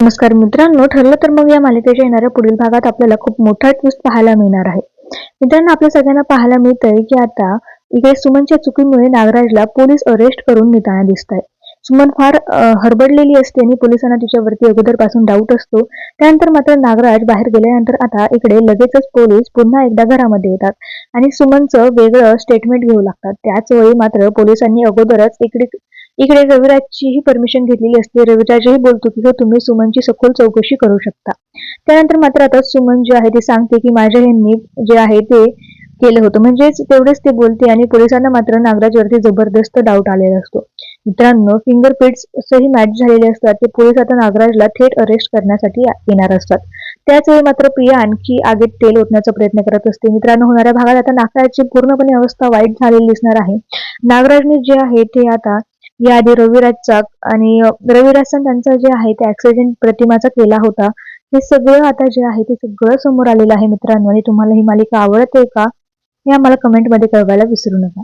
नमस्कार मित्रांनो ठरलं तर मग या मालिकेच्या येणाऱ्या पुढील भागात आपल्याला खूप मोठा ट्विस्ट पाहायला मिळणार आहे. मित्रांनो आपल्या सगळ्यांना पाहायला मिळतंय की आता इकडे सुमनच्या चुकीमुळे नागराजला पोलीस अरेस्ट करून नेताना दिसत आहे सुमन फार हरबडलेली असते आणि पोलिसांना तिच्यावरती अगोदरपासून डाऊट असतो. त्यानंतर मात्र नागराज बाहेर गेल्यानंतर आता इकडे लगेचच पोलीस पुन्हा एकदा घरामध्ये येतात आणि सुमनचं वेगळं स्टेटमेंट घेऊ लागतात. त्याच वेळी मात्र पोलिसांनी अगोदरच इकडे इकडे रविराजचीही परमिशन घेतलेली असते. रविराजही बोलतो की हो तुम्ही सुमनची सखोल चौकशी करू शकता. त्यानंतर मात्र आता सुमन जे आहे ते सांगते की माझ्या ह्यांनी जे आहे ते केलं होतं. म्हणजेच तेवढेच ते बोलते आणि पोलिसांना मात्र नागराजवरती जबरदस्त डाऊट आलेला असतो. मित्रांनो फिंगरप्रिंट्सही मॅच झालेले असतात. ते पोलीस आता नागराजला थेट अरेस्ट करण्यासाठी येणार असतात. त्याच वेळी मात्र प्रिया आणखी आगीत तेल ओतण्याचा प्रयत्न करत असते. मित्रांनो होणाऱ्या भागात आता नागराजची पूर्णपणे अवस्था वाईट झालेली दिसणार आहे. नागराजने जे आहे ते आता याआधी रविराजचा आणि रविराजचा त्यांचा जे आहे ते ऍक्सिडेंट प्रतिमाचा केला होता. हे सगळं आता जे आहे ते सगळं समोर आलेलं आहे मित्रांनो. आणि तुम्हाला ही मालिका आवडते का हे आम्हाला कमेंटमध्ये कळवायला विसरू नका.